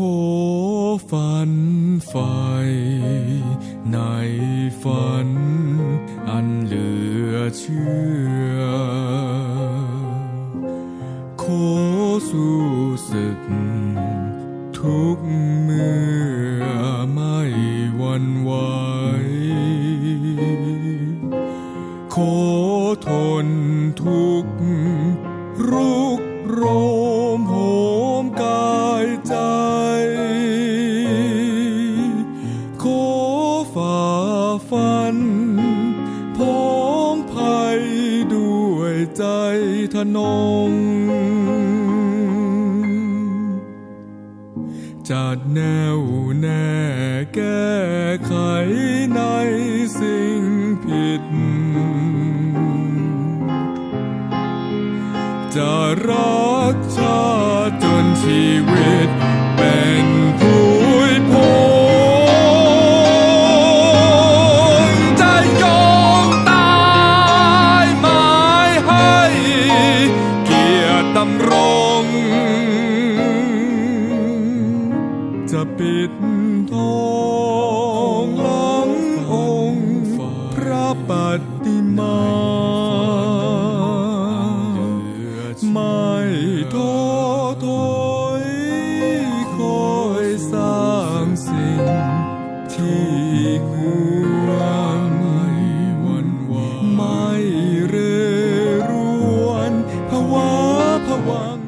ขอฝันไฟในฝัน อันเหลือเชื่อ ขอสู้ศึก ทุกเมื่อไม่หวันไหวขอทนทุกรุกโรมโห ใจทนงจะแนวแน่แก้ไขในสิ่งผิด จะรักชาติจนชีวิตเป็น จะปิดทองหลังองค์พระปฏิมา ไม่ท้อถอยคอยสร้างสิ่งที่ควรไม่หวันไหวไม่เรรวนภาวะผวัง